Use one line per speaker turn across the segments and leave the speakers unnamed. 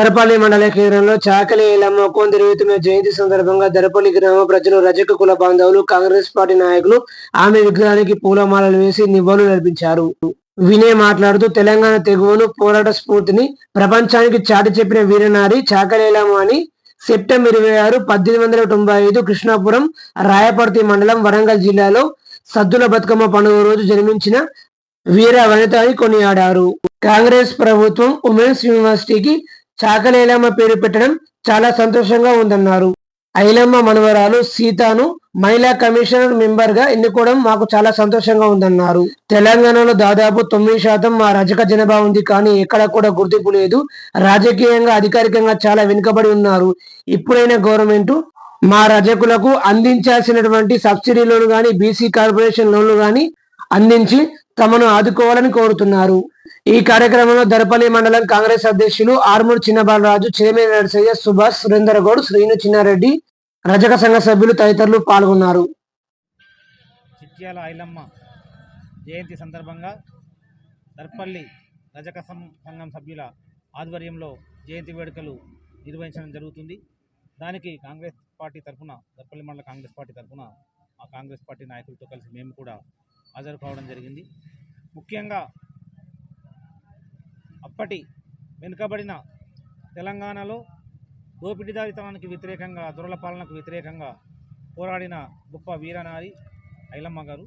దరపల్లి మండల కేంద్రంలో చాకలి ఎల్లమ్మ కొంది రైతుల జయంతి సందర్భంగా దరపల్లి గ్రామ ప్రజలు రజక కుల బాంధవులు కాంగ్రెస్ పార్టీ నాయకులు ఆమె విగ్రహానికి పూలమాలలు వేసి నివాళులు అర్పించారు. వినయ్ మాట్లాడుతూ తెలంగాణ తెగువను పోరాట స్ఫూర్తిని ప్రపంచానికి చాటి చెప్పిన వీరనారి చాకలేలమ్మ అని సెప్టెంబర్ ఇరవై ఆరు పద్దెనిమిది వందల తొంభై ఐదు కృష్ణాపురం రాయపర్తి మండలం వరంగల్ జిల్లాలో సద్దుల బతుకమ్మ పండుగ రోజు జన్మించిన వీర వనిత అని కొనియాడారు. కాంగ్రెస్ ప్రభుత్వం ఉమెన్స్ యూనివర్సిటీకి చాకలేలమ్మ పేరు పెట్టడం చాలా సంతోషంగా ఉందన్నారు. ఐలమ్మ మనవరాలు సీతాను మహిళా కమిషనర్ మెంబర్గా ఎన్నుకోవడం మాకు చాలా సంతోషంగా ఉందన్నారు. తెలంగాణలో దాదాపు తొమ్మిది శాతం మా రజక జనాభా ఉంది కానీ ఎక్కడ కూడా గుర్తింపు లేదు. రాజకీయంగా అధికారికంగా చాలా వెనుకబడి ఉన్నారు. ఇప్పుడైనా గవర్నమెంట్ మా రజకులకు అందించాల్సినటువంటి సబ్సిడీ లోన్ గాని బీసీ కార్పొరేషన్ లోన్లు గాని అందించి తమను ఆదుకోవాలని కోరుతున్నారు. ఈ కార్యక్రమంలో దరపల్లి మండలం కాంగ్రెస్ అధ్యక్షులు ఆర్మూర్ చిన్నబాలరాజు చైర్మన్ నరసయ్య సుభాష్ సురేందర్గౌడ్ శ్రీను చిన్నారెడ్డి రజక సంఘ సభ్యులు తదితరులు పాల్గొన్నారు.
చిట్యాల ఐలమ్మ జయంతి సందర్భంగా దర్పల్లి రజక సం- సంఘం సభ్యుల ఆధ్వర్యంలో జయంతి వేడుకలు నిర్వహించడం జరుగుతుంది. దానికి కాంగ్రెస్ పార్టీ తరఫున దర్పల్లి మండల కాంగ్రెస్ పార్టీ తరఫున ఆ కాంగ్రెస్ పార్టీ నాయకులతో కలిసి మేము కూడా హాజరు కావడం జరిగింది. ముఖ్యంగా అప్పటి వెనుకబడిన తెలంగాణలో దోపిడీదారితనానికి వ్యతిరేకంగా దొరల పాలనకు వ్యతిరేకంగా పోరాడిన గొప్ప వీరనారి ఐలమ్మ గారు.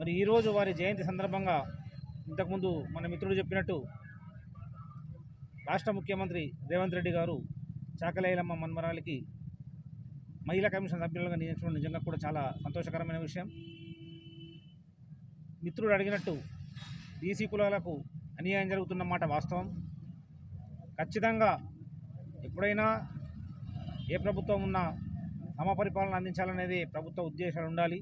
మరి ఈరోజు వారి జయంతి సందర్భంగా ఇంతకుముందు మన మిత్రుడు చెప్పినట్టు రాష్ట్ర ముఖ్యమంత్రి రేవంత్ రెడ్డి గారు చాకలైలమ్మ మన్మరాలికి మహిళా కమిషన్ సభ్యులుగా నియమించడం నిజంగా కూడా చాలా సంతోషకరమైన విషయం. మిత్రుడు అడిగినట్టు బీసీ కులాలకు అన్యాయం జరుగుతున్న మాట వాస్తవం. ఖచ్చితంగా ఎప్పుడైనా ఏ ప్రభుత్వం ఉన్నా సమపరిపాలన అందించాలనేది ప్రభుత్వ ఉద్దేశాలు ఉండాలి.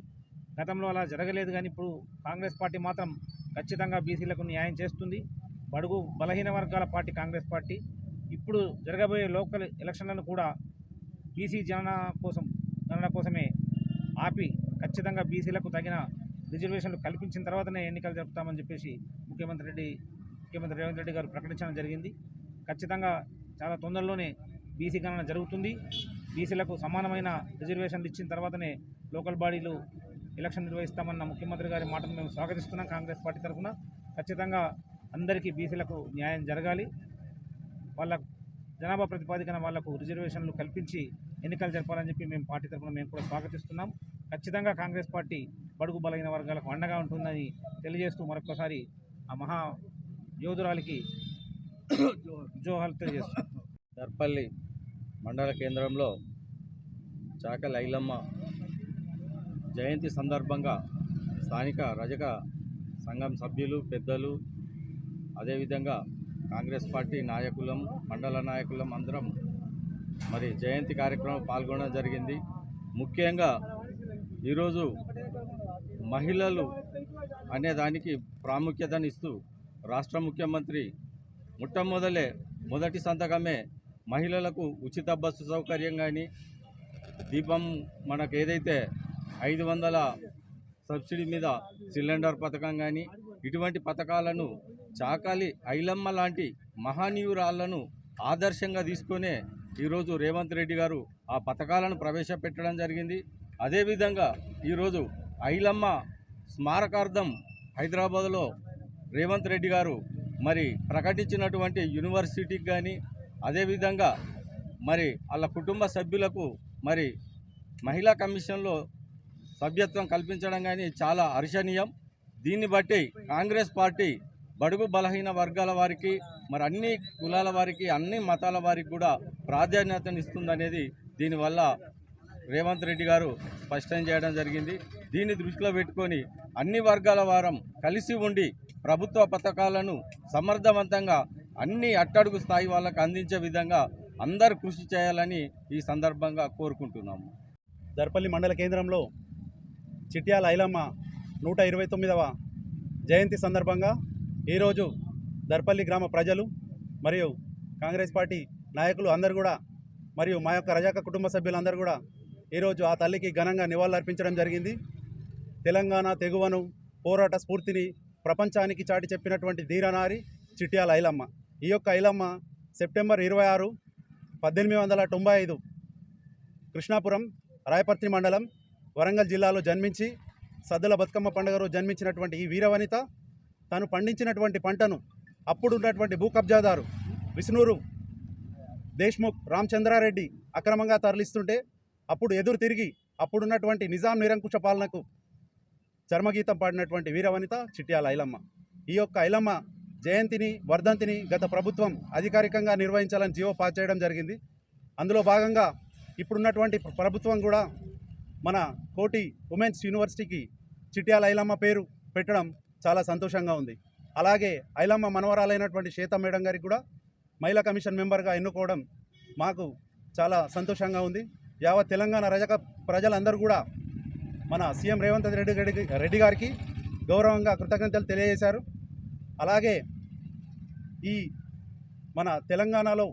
గతంలో అలా జరగలేదు కానీ ఇప్పుడు కాంగ్రెస్ పార్టీ మాత్రం ఖచ్చితంగా బీసీలకు న్యాయం చేస్తుంది. బడుగు బలహీన వర్గాల పార్టీ కాంగ్రెస్ పార్టీ. ఇప్పుడు జరగబోయే లోకల్ ఎలక్షన్లను కూడా బీసీ జనన కోసం గణన కోసమే ఆపి ఖచ్చితంగా బీసీలకు తగిన రిజర్వేషన్లు కల్పించిన తర్వాతనే ఎన్నికలు జరుపుతామని చెప్పేసి ముఖ్యమంత్రి రెడ్డి ముఖ్యమంత్రి రేవంత్ రెడ్డి గారు ప్రకటించడం జరిగింది. ఖచ్చితంగా చాలా తొందరలోనే బీసీ గణన జరుగుతుంది. బీసీలకు సమానమైన రిజర్వేషన్లు ఇచ్చిన తర్వాతనే లోకల్ బాడీలు ఎలక్షన్ నిర్వహిస్తామన్న ముఖ్యమంత్రి గారి మాటను మేము స్వాగతిస్తున్నాం కాంగ్రెస్ పార్టీ తరఫున. ఖచ్చితంగా అందరికీ బీసీలకు న్యాయం జరగాలి. వాళ్ళ జనాభా ప్రతిపాదికన వాళ్ళకు రిజర్వేషన్లు కల్పించి ఎన్నికలు జరపాలని చెప్పి మేము పార్టీ తరఫున మేము కూడా స్వాగతిస్తున్నాం. ఖచ్చితంగా కాంగ్రెస్ పార్టీ బడుగు బలైన వర్గాలకు అండగా ఉంటుందని తెలియజేస్తూ మరొకసారి ఆ మహా యోధురాలికి జోహాలు తెలియజేస్తున్నాం.
దర్పల్లి మండల కేంద్రంలో చాక లైలమ్మ జయంతి సందర్భంగా స్థానిక రజక సంఘం సభ్యులు పెద్దలు అదేవిధంగా కాంగ్రెస్ పార్టీ నాయకులం మండల నాయకులం అందరం మరి జయంతి కార్యక్రమం పాల్గొనడం జరిగింది. ముఖ్యంగా ఈరోజు మహిళలు అనేదానికి ప్రాముఖ్యతనిస్తూ రాష్ట్ర ముఖ్యమంత్రి మొట్టమొదలే మొదటి సంతకమే మహిళలకు ఉచిత బస్సు సౌకర్యం కానీ దీపం మనకు ఏదైతే ఐదు వందల సబ్సిడీ మీద సిలిండర్ పథకం కానీ ఇటువంటి పథకాలను చాకాలి ఐలమ్మ లాంటి మహనీయురాళ్ళను ఆదర్శంగా తీసుకునే ఈరోజు రేవంత్ రెడ్డి గారు ఆ పథకాలను ప్రవేశపెట్టడం జరిగింది. అదేవిధంగా ఈరోజు ఐలమ్మ స్మారకార్థం హైదరాబాద్లో రేవంత్ రెడ్డి గారు మరి ప్రకటించినటువంటి యూనివర్సిటీకి కానీ అదేవిధంగా మరి వాళ్ళ కుటుంబ సభ్యులకు మరి మహిళా కమిషన్లో సభ్యత్వం కల్పించడం కానీ చాలా హర్షణీయం. దీన్ని బట్టి కాంగ్రెస్ పార్టీ బడుగు బలహీన వర్గాల వారికి మరి అన్ని కులాల వారికి అన్ని మతాల వారికి కూడా ప్రాధాన్యతనిస్తుందనేది దీనివల్ల రేవంత్ రెడ్డి గారు స్పష్టం చేయడం జరిగింది. దీన్ని దృష్టిలో పెట్టుకొని అన్ని వర్గాల వారం కలిసి ఉండి ప్రభుత్వ పథకాలను సమర్థవంతంగా అన్ని అట్టడుగు స్థాయి వాళ్ళకు అందించే విధంగా అందరూ కృషి చేయాలని ఈ సందర్భంగా కోరుకుంటున్నాము.
దర్పల్లి మండల కేంద్రంలో చిట్యాల ఐలమ్మ నూట ఇరవై తొమ్మిదవ జయంతి సందర్భంగా ఈరోజు దర్పల్లి గ్రామ ప్రజలు మరియు కాంగ్రెస్ పార్టీ నాయకులు అందరూ కూడా మరియు మా యొక్క రజాక కుటుంబ సభ్యులందరూ కూడా ఈరోజు ఆ తల్లికి ఘనంగా నివాళులర్పించడం జరిగింది. తెలంగాణ తెగువను పోరాట స్ఫూర్తిని ప్రపంచానికి చాటి చెప్పినటువంటి ధీరనారి చిట్యాల ఐలమ్మ. ఈ యొక్క ఐలమ్మ సెప్టెంబర్ ఇరవై ఆరు పద్దెనిమిది వందల తొంభై ఐదు కృష్ణాపురం రాయపర్తి మండలం వరంగల్ జిల్లాలో జన్మించి సద్దుల బతుకమ్మ పండుగ రోజు జన్మించినటువంటి ఈ వీరవనిత తను పండించినటువంటి పంటను అప్పుడు ఉన్నటువంటి భూ కబ్జాదారు విష్ణూరు దేశ్ముఖ్ రామచంద్రారెడ్డి అక్రమంగా తరలిస్తుంటే అప్పుడు ఎదురు తిరిగి అప్పుడున్నటువంటి నిజాం నిరంకుశ పాలనకు చర్మగీతం పాడినటువంటి వీరవనిత చిట్యాల ఐలమ్మ. ఈ యొక్క ఐలమ్మ జయంతిని వర్ధంతిని గత ప్రభుత్వం అధికారికంగా నిర్వహించాలని జీవో పాస్ చేయడం జరిగింది. అందులో భాగంగా ఇప్పుడున్నటువంటి ప్రభుత్వం కూడా మన కోటి ఉమెన్స్ యూనివర్సిటీకి చిట్యాల ఐలమ్మ పేరు పెట్టడం చాలా సంతోషంగా ఉంది. అలాగే ఐలమ్మ మనవరాలైనటువంటి శ్వేత మేడం గారికి కూడా మహిళా కమిషన్ మెంబర్గా ఎన్నుకోవడం మాకు చాలా సంతోషంగా ఉంది. యావత్ తెలంగాణ రజక ప్రజలందరూ కూడా మన సీఎం రేవంత్ రెడ్డి రెడ్డి రెడ్డి గారికి గౌరవంగా కృతజ్ఞతలు తెలియజేశారు. అలాగే ఈ మన తెలంగాణలో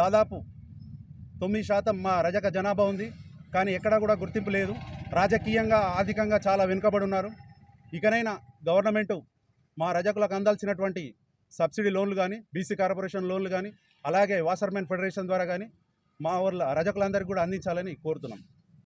దాదాపు తొమ్మిది శాతం మా రజక జనాభా ఉంది. కానీ ఎక్కడా కూడా గుర్తింపు లేదు. రాజకీయంగా ఆర్థికంగా చాలా వెనుకబడి ఉన్నారు. ఇకనైనా గవర్నమెంటు మా రజకులకు అందాల్సినటువంటి సబ్సిడీ లోన్లు కానీ బీసీ కార్పొరేషన్ లోన్లు కానీ అలాగే వాసర్మెన్ ఫెడరేషన్ ద్వారా కానీ మా ఊర్ల రజకులందరికీ కూడా అందించాలని కోరుతున్నాం.